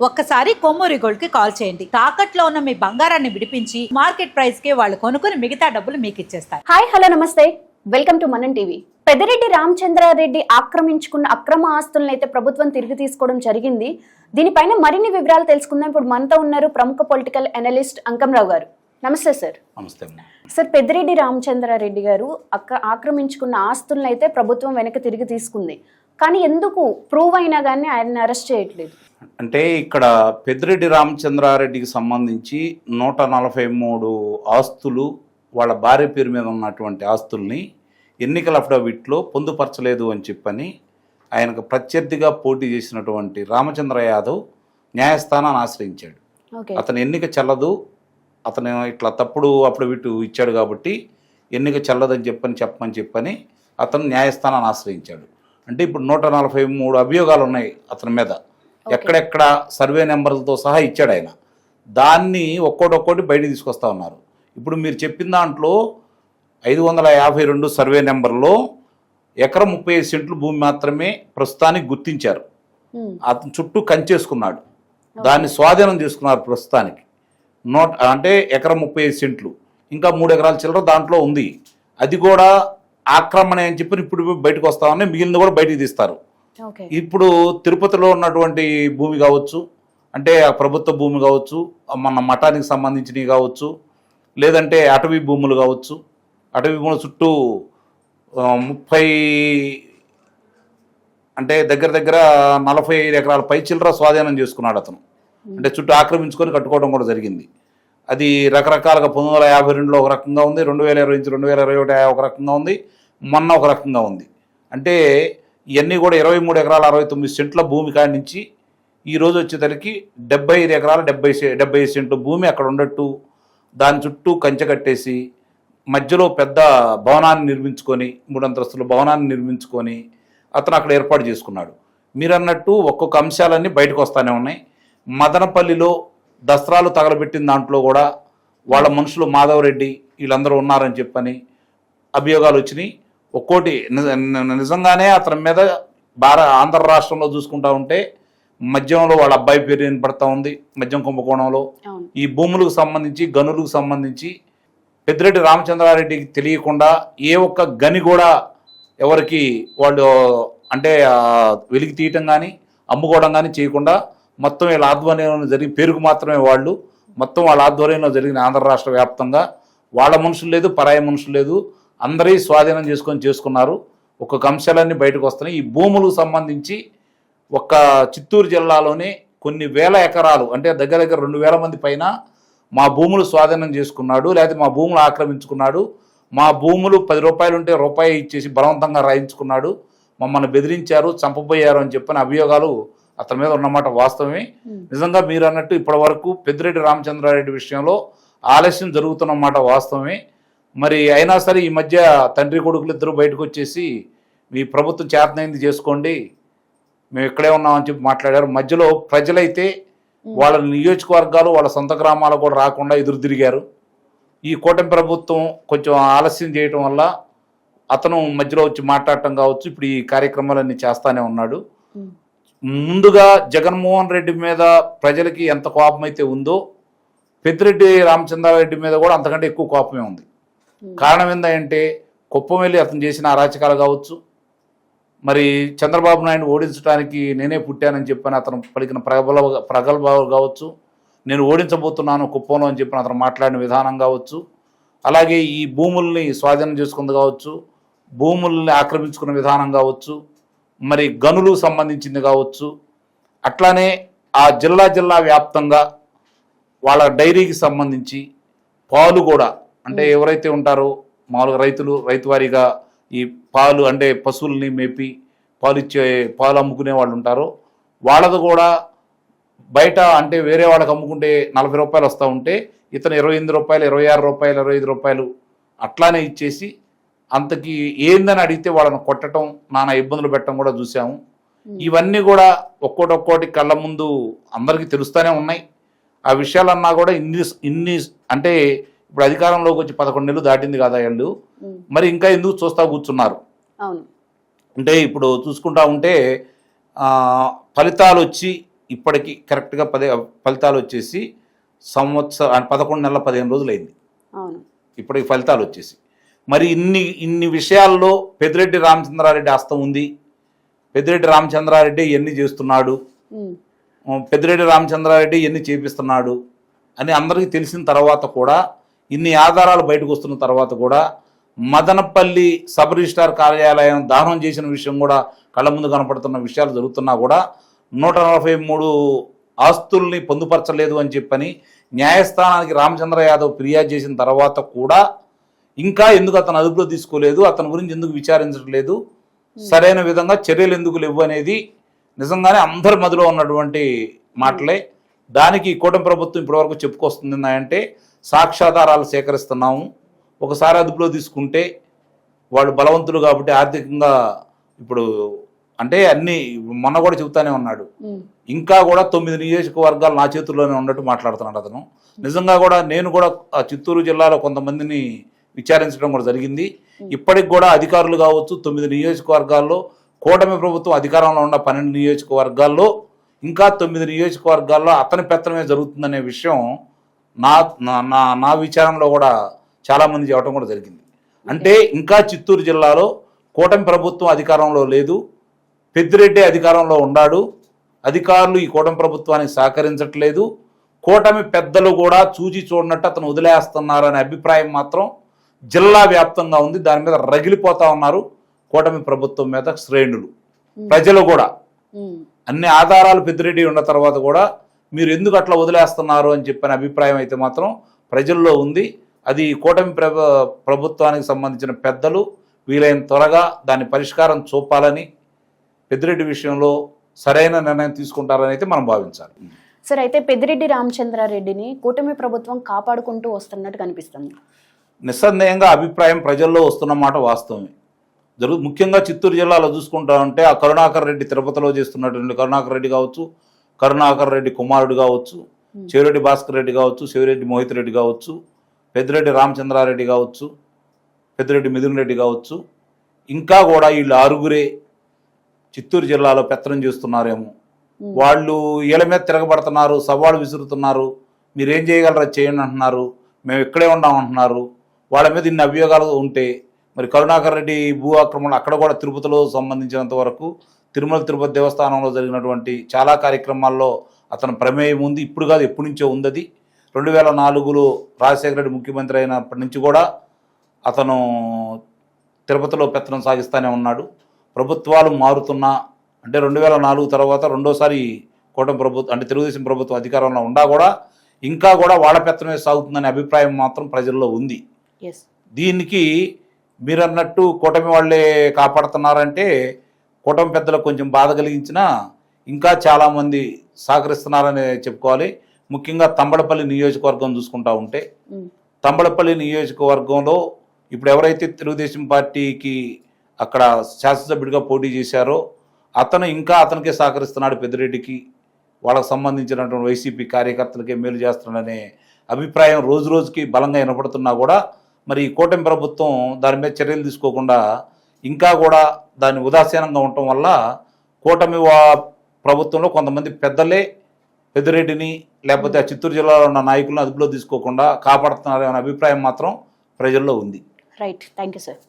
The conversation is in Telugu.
ఒక్కసారి కొమ్మూరి గోల్డ్కి కాల్ చేయండి. తాకట్లో ఉన్న మీ బంగారాన్ని విడిపించి మార్కెట్ ప్రైస్కి వాళ్ళు కొనుక్కుని మిగతా డబ్బులు మీకు ఇచ్చేస్తారు. హాయ్ హలో నమస్తే. Welcome to Manam TV. Peddireddy Ramachandra Reddy ఆక్రమించుకున్న అక్రమ ఆస్తులను అయితే ప్రభుత్వం తిరిగి తీసుకోవడం జరిగింది. దీనిపైన మరిన్ని వివరాలు తెలుసుకుందాం. ఇప్పుడు మనతో ఉన్నారు ప్రముఖ పొలిటికల్ అనలిస్ట్ అంకంరావు గారు. నమస్తే సార్. నమస్తే సార్ పెద్దిరెడ్డి రామచంద్రారెడ్డి గారు అక్క ఆక్రమించుకున్న ఆస్తులను అయితే ప్రభుత్వం వెనక్కి తిరిగి తీసుకుంది. కానీ ఎందుకు? ప్రూవ్ అయినా కానీ ఆయన్ని అరెస్ట్ చేయట్లేదు. అంటే ఇక్కడ పెద్దిరెడ్డి రామచంద్రారెడ్డికి సంబంధించి నూట నలభై మూడు ఆస్తులు వాళ్ళ భార్య పేరు మీద ఉన్నటువంటి ఆస్తుల్ని ఎన్నికల అఫిడవిట్లో పొందుపరచలేదు అని చెప్పని ఆయనకు ప్రత్యర్థిగా పోటీ చేసినటువంటి రామచంద్ర యాదవ్ న్యాయస్థానాన్ని ఆశ్రయించాడు. అతని ఎన్నిక చెల్లదు. అతను ఇట్లా తప్పుడు అఫిడవిట్ ఇచ్చాడు కాబట్టి ఎన్నిక చెల్లదని చెప్పని చెప్పమని చెప్పని అతను న్యాయస్థానాన్ని ఆశ్రయించాడు. అంటే ఇప్పుడు నూట నలభై మూడు అభియోగాలు ఉన్నాయి అతని మీద. ఎక్కడెక్కడ సర్వే నెంబర్లతో సహా ఇచ్చాడు ఆయన. దాన్ని ఒక్కోటొక్కోటి బయటికి తీసుకొస్తా ఉన్నారు. ఇప్పుడు మీరు చెప్పిన దాంట్లో ఐదు వందల యాభై రెండు సర్వే నెంబర్లో ఎకరం ముప్పై ఐదు సెంట్లు భూమి మాత్రమే ప్రస్తుతానికి గుర్తించారు. అతను చుట్టూ కంచేసుకున్నాడు. దాన్ని స్వాధీనం చేసుకున్నారు ప్రస్తుతానికి. నోట్ అంటే ఎకరం ముప్పై ఐదు సెంట్లు. ఇంకా మూడు ఎకరాల చిల్లర దాంట్లో ఉంది. అది కూడా ఆక్రమణ అని చెప్పి ఇప్పుడు బయటకు వస్తామని మిగిలిన కూడా బయటికి తీస్తారు. ఇప్పుడు తిరుపతిలో ఉన్నటువంటి భూమి కావచ్చు అంటే ఆ ప్రభుత్వ భూమి కావచ్చు మన మఠానికి సంబంధించినవి కావచ్చు లేదంటే అటవీ భూములు కావచ్చు అటవీ భూముల చుట్టూ ముప్పై అంటే దగ్గర దగ్గర నలభై ఐదు ఎకరాల పై చిల్లర స్వాధీనం చేసుకున్నాడు అతను. అంటే చుట్టూ ఆక్రమించుకొని కట్టుకోవడం కూడా జరిగింది. అది రకరకాలుగా పంతొమ్మిది వందల యాభై రెండులో ఒక రకంగా ఉంది రెండు వేల ఇరవై నుంచి రెండు వేల ఇరవై ఒకటి ఒక రకంగా ఉంది మొన్న ఒక రకంగా ఉంది. అంటే ఇవన్నీ కూడా ఇరవై మూడు ఎకరాల అరవై తొమ్మిది సెంట్ల భూమి కాడి నుంచి ఈరోజు వచ్చేసరికి డెబ్బై ఐదు ఎకరాల డెబ్బై సె- డెబ్బై ఐదు సెంట్లు భూమి అక్కడ ఉండట్టు దాని చుట్టూ కంచె కట్టేసి మధ్యలో పెద్ద భవనాన్ని నిర్మించుకొని మూడు అంతస్తుల భవనాన్ని నిర్మించుకొని అతను అక్కడ ఏర్పాటు చేసుకున్నాడు. మీరు అన్నట్టు ఒక్కొక్క అంశాలన్నీ బయటకు వస్తూనే ఉన్నాయి. మదనపల్లిలో దసరాలు తగలబెట్టిన దాంట్లో కూడా వాళ్ళ మనుషులు మాధవరెడ్డి వీళ్ళందరూ ఉన్నారని చెప్పని అభియోగాలు వచ్చినాయి. ఒక్కోటి నిజంగానే అతని మీద భార ఆంధ్ర రాష్ట్రంలో చూసుకుంటా ఉంటే మద్యంలో వాళ్ళ అబ్బాయి పేరు వినపడతా ఉంది. మద్యం కుంభకోణంలో. ఈ భూములకు సంబంధించి గనులకు సంబంధించి పెద్దిరెడ్డి రామచంద్రారెడ్డికి తెలియకుండా ఏ ఒక్క గని కూడా ఎవరికి వాళ్ళు అంటే వెలికి తీయటం కానీ అమ్ముకోవడం కానీ చేయకుండా మొత్తం వీళ్ళ ఆధ్వర్యంలో జరిగిన పేరుకు మాత్రమే వాళ్ళు మొత్తం వాళ్ళ ఆధ్వర్యంలో జరిగిన ఆంధ్ర రాష్ట్ర వ్యాప్తంగా వాళ్ళ మనుషులు లేదు పరాయి మనుషులు లేదు అందరి స్వాధీనం చేసుకొని చేసుకున్నారు. ఒక్కొక్క అంశాలన్నీ బయటకు వస్తున్నాయి. ఈ భూములకు సంబంధించి ఒక్క చిత్తూరు జిల్లాలోనే కొన్ని వేల ఎకరాలు అంటే దగ్గర దగ్గర రెండు వేల మంది పైన మా భూములు స్వాధీనం చేసుకున్నాడు లేకపోతే మా భూములు ఆక్రమించుకున్నాడు మా భూములు పది రూపాయలు ఉంటే రూపాయి ఇచ్చేసి బలవంతంగా రాయించుకున్నాడు మమ్మల్ని బెదిరించారు చంపబోయారు అని చెప్పిన అభియోగాలు అతని మీద ఉన్నమాట వాస్తవమే. నిజంగా మీరు అన్నట్టు ఇప్పటి వరకు పెద్దిరెడ్డి రామచంద్రారెడ్డి విషయంలో ఆలస్యం జరుగుతున్నమాట వాస్తవమే. మరి అయినా సరే ఈ మధ్య తండ్రి కొడుకులు ఇద్దరు బయటకు వచ్చేసి మీ ప్రభుత్వం చేతనైంది చేసుకోండి మేము ఇక్కడే ఉన్నామని చెప్పి మాట్లాడారు. మధ్యలో ప్రజలైతే వాళ్ళ నియోజకవర్గాలు వాళ్ళ సొంత గ్రామాలు కూడా రాకుండా ఎదురు తిరిగారు. ఈ కూటమి ప్రభుత్వం కొంచెం ఆలస్యం చేయటం వల్ల అతను మధ్యలో వచ్చి మాట్లాడటం కావచ్చు ఇప్పుడు ఈ కార్యక్రమాలన్నీ చేస్తానే ఉన్నాడు. ముందుగా జగన్మోహన్ రెడ్డి మీద ప్రజలకి ఎంత కోపం అయితే ఉందో పెద్దిరెడ్డి రామచంద్రారెడ్డి మీద కూడా అంతకంటే ఎక్కువ కోపమే ఉంది. కారణం ఏంటంటే కుప్పం వెళ్ళి అతను చేసిన అరాచకాలు కావచ్చు. మరి చంద్రబాబు నాయుడు ఓడించడానికి నేనే పుట్టానని చెప్పని అతను పలికిన ప్రగల్భ ప్రగల్భాలు కావచ్చు. నేను ఓడించబోతున్నాను కుప్పంలో అని చెప్పిన అతను మాట్లాడిన విధానం కావచ్చు. అలాగే ఈ భూముల్ని స్వాధీనం చేసుకుంది కావచ్చు. భూముల్ని ఆక్రమించుకున్న విధానం కావచ్చు. మరి గనులకు సంబంధించింది కావచ్చు. అట్లానే ఆ జిల్లా జిల్లా వ్యాప్తంగా వాళ్ళ డైరీకి సంబంధించి పాలు కూడా అంటే ఎవరైతే ఉంటారో మామూలుగా రైతులు రైతు వారీగా ఈ పాలు అంటే పశువుల్ని మేపి పాలు ఇచ్చే పాలు అమ్ముకునే వాళ్ళు ఉంటారో వాళ్ళది కూడా బయట అంటే వేరే వాళ్ళకి అమ్ముకుంటే నలభై రూపాయలు వస్తూ ఉంటే ఇతను ఇరవై ఎనిమిది రూపాయలు ఇరవై ఆరు రూపాయలు ఇరవై ఐదు రూపాయలు అట్లానే ఇచ్చేసి అంతకి ఏందని అడిగితే వాళ్ళని కొట్టడం నానా ఇబ్బందులు పెట్టడం కూడా చూసాము. ఇవన్నీ కూడా ఒక్కోటి ఒక్కోటి కళ్ళ ముందు అందరికీ తెలుస్తూనే ఉన్నాయి. ఆ విషయాలన్నా కూడా ఇన్ని ఇన్ని అంటే ఇప్పుడు అధికారంలోకి వచ్చి పదకొండు నెలలు దాటింది కదా వీళ్ళు మరి ఇంకా ఎందుకు చూస్తా కూర్చున్నారు? అంటే ఇప్పుడు చూసుకుంటా ఉంటే ఫలితాలు వచ్చి ఇప్పటికి కరెక్ట్గా పదే ఫలితాలు వచ్చేసి సంవత్సరం పదకొండు నెలల పదిహేను రోజులు అయింది ఇప్పటికి ఫలితాలు వచ్చేసి. మరి ఇన్ని ఇన్ని విషయాల్లో పెద్దిరెడ్డి రామచంద్రారెడ్డి హస్తం ఉంది. పెద్దిరెడ్డి రామచంద్రారెడ్డి ఎన్ని చేస్తున్నాడు? పెద్దిరెడ్డి రామచంద్రారెడ్డి ఎన్ని చేపిస్తున్నాడు? అని అందరికీ తెలిసిన తర్వాత కూడా ఇన్ని ఆధారాలు బయటకు వస్తున్న తర్వాత కూడా మదనపల్లి సబ్ రిజిస్ట్రార్ కార్యాలయం దానం చేసిన విషయం కూడా కళ్ళ ముందు కనపడుతున్న విషయాలు జరుగుతున్నా కూడా నూట నలభై మూడు ఆస్తుల్ని పొందుపరచలేదు అని చెప్పని న్యాయస్థానానికి రామచంద్ర యాదవ్ ఫిర్యాదు చేసిన తర్వాత కూడా ఇంకా ఎందుకు అతను అదుపులో తీసుకోలేదు? అతని గురించి ఎందుకు విచారించట్లేదు? సరైన విధంగా చర్యలు ఎందుకు లేవు అనేది నిజంగానే అందరి మదిలో ఉన్నటువంటి మాటలే. దానికి కూటమి ప్రభుత్వం ఇప్పటివరకు చెప్పుకొస్తుంది అంటే సాక్ష్యాధారాలు సేకరిస్తున్నాము. ఒకసారి అదుపులో తీసుకుంటే వాళ్ళు బలవంతులు కాబట్టి ఆర్థికంగా ఇప్పుడు అంటే అన్ని మొన్న కూడా చెబుతానే ఉన్నాడు. ఉమ్, ఇంకా కూడా తొమ్మిది నియోజకవర్గాలు నా చేతుల్లోనే ఉన్నట్టు మాట్లాడుతున్నాడు అతను. నిజంగా కూడా నేను కూడా చిత్తూరు జిల్లాలో కొంతమందిని విచారించడం కూడా జరిగింది. ఇప్పటికి కూడా అధికారులు కావచ్చు తొమ్మిది నియోజకవర్గాల్లో కూటమి ప్రభుత్వం అధికారంలో ఉన్న పన్నెండు నియోజకవర్గాల్లో ఇంకా తొమ్మిది నియోజకవర్గాల్లో అతని పెత్తనమే జరుగుతుందనే విషయం నా నా- నా నా విచారంలో కూడా చాలామంది చెప్పడం కూడా జరిగింది. అంటే ఇంకా చిత్తూరు జిల్లాలో కూటమి ప్రభుత్వం అధికారంలో లేదు పెద్దిరెడ్డి అధికారంలో ఉన్నాడు అధికారులు ఈ కూటమి ప్రభుత్వానికి సహకరించట్లేదు కూటమి పెద్దలు కూడా చూచి చూడనట్టు అతను వదిలేస్తున్నారనే అభిప్రాయం మాత్రం జిల్లా వ్యాప్తంగా ఉంది. దాని మీద రగిలిపోతా ఉన్నారు కూటమి ప్రభుత్వం మీద శ్రేణులు. ప్రజలు కూడా. అన్ని ఆధారాలు పెద్దిరెడ్డి ఉన్న తర్వాత కూడా మీరు ఎందుకు అట్లా వదిలేస్తున్నారు అని చెప్పిన అభిప్రాయం అయితే మాత్రం ప్రజల్లో ఉంది. అది కూటమి ప్రభ ప్రభుత్వానికి సంబంధించిన పెద్దలు వీలైన త్వరగా దాని పరిష్కారం చూపాలని పెద్దిరెడ్డి విషయంలో సరైన నిర్ణయం తీసుకుంటారని అయితే మనం భావించాలి. సార్ అయితే పెద్దిరెడ్డి రామచంద్రారెడ్డిని కూటమి ప్రభుత్వం కాపాడుకుంటూ వస్తున్నట్టు కనిపిస్తుంది. నిస్సందేహంగా అభిప్రాయం ప్రజల్లో వస్తున్న మాట వాస్తవమే. జరుగు ముఖ్యంగా చిత్తూరు జిల్లాలో చూసుకుంటా ఉంటే ఆ కరుణాకర్ రెడ్డి తిరుపతిలో చేస్తున్నటువంటి కరుణాకర్ రెడ్డి కావచ్చు కరుణాకర్ రెడ్డి కుమారుడు కావచ్చు చెవిరెడ్డి భాస్కర్ రెడ్డి కావచ్చు శివిరెడ్డి మోహిత్ రెడ్డి కావచ్చు పెద్దిరెడ్డి రామచంద్రారెడ్డి కావచ్చు పెద్దిరెడ్డి మిథున్ రెడ్డి కావచ్చు ఇంకా కూడా వీళ్ళు ఆరుగురే చిత్తూరు జిల్లాలో పెత్తనం చేస్తున్నారేమో. వాళ్ళు ఈల మీద తిరగబడుతున్నారు సవాళ్ళు విసురుతున్నారు మీరేం చేయగలరా చేయండి అంటున్నారు మేము ఇక్కడే ఉన్నామంటున్నారు వాళ్ళ మీద ఇన్ని అభియోగాలు ఉంటే మరి కరుణాకర్ రెడ్డి భూ ఆక్రమణ అక్కడ కూడా తిరుపతిలో సంబంధించినంత వరకు తిరుమల తిరుపతి దేవస్థానంలో జరిగినటువంటి చాలా కార్యక్రమాల్లో అతను ప్రమేయం ఉంది. ఇప్పుడు కాదు ఎప్పటి నుంచో ఉంది అది రెండు వేల నాలుగులో రాజశేఖర రెడ్డి ముఖ్యమంత్రి అయినప్పటి నుంచి కూడా అతను తిరుపతిలో పెత్తనం సాగిస్తూనే ఉన్నాడు. ప్రభుత్వాలు మారుతున్నా అంటే రెండు వేల నాలుగు తర్వాత రెండోసారి కూటమి ప్రభుత్వం అంటే తెలుగుదేశం ప్రభుత్వం అధికారంలో ఉండా కూడా ఇంకా కూడా వాళ్ళ పెత్తనమే సాగుతుందనే అభిప్రాయం మాత్రం ప్రజల్లో ఉంది. దీనికి మీరు అన్నట్టు కూటమి వాళ్ళే కాపాడుతున్నారంటే కూటమి పెద్దలకు కొంచెం బాధ కలిగించినా ఇంకా చాలామంది సహకరిస్తున్నారని చెప్పుకోవాలి. ముఖ్యంగా తంబడపల్లి నియోజకవర్గం చూసుకుంటా ఉంటే తంబడపల్లి నియోజకవర్గంలో ఇప్పుడు ఎవరైతే తెలుగుదేశం పార్టీకి అక్కడ శాసనసభ్యుడిగా పోటీ చేశారో అతను ఇంకా అతనికే సహకరిస్తున్నాడు పెద్దిరెడ్డికి. వాళ్ళకి సంబంధించినటువంటి వైసీపీ కార్యకర్తలకే మేలు చేస్తున్నాడనే అభిప్రాయం రోజు రోజుకి బలంగా వినపడుతున్నా కూడా మరి ఈ కూటమి ప్రభుత్వం దాని మీద చర్యలు తీసుకోకుండా ఇంకా కూడా దాన్ని ఉదాసీనంగా ఉండటం వల్ల కూటమి వా ప్రభుత్వంలో కొంతమంది పెద్దలే పెద్దిరెడ్డిని లేకపోతే ఆ చిత్తూరు జిల్లాలో ఉన్న నాయకులను అదుపులో తీసుకోకుండా కాపాడుతున్నారనే అభిప్రాయం మాత్రం ప్రజల్లో ఉంది. Right thank you sir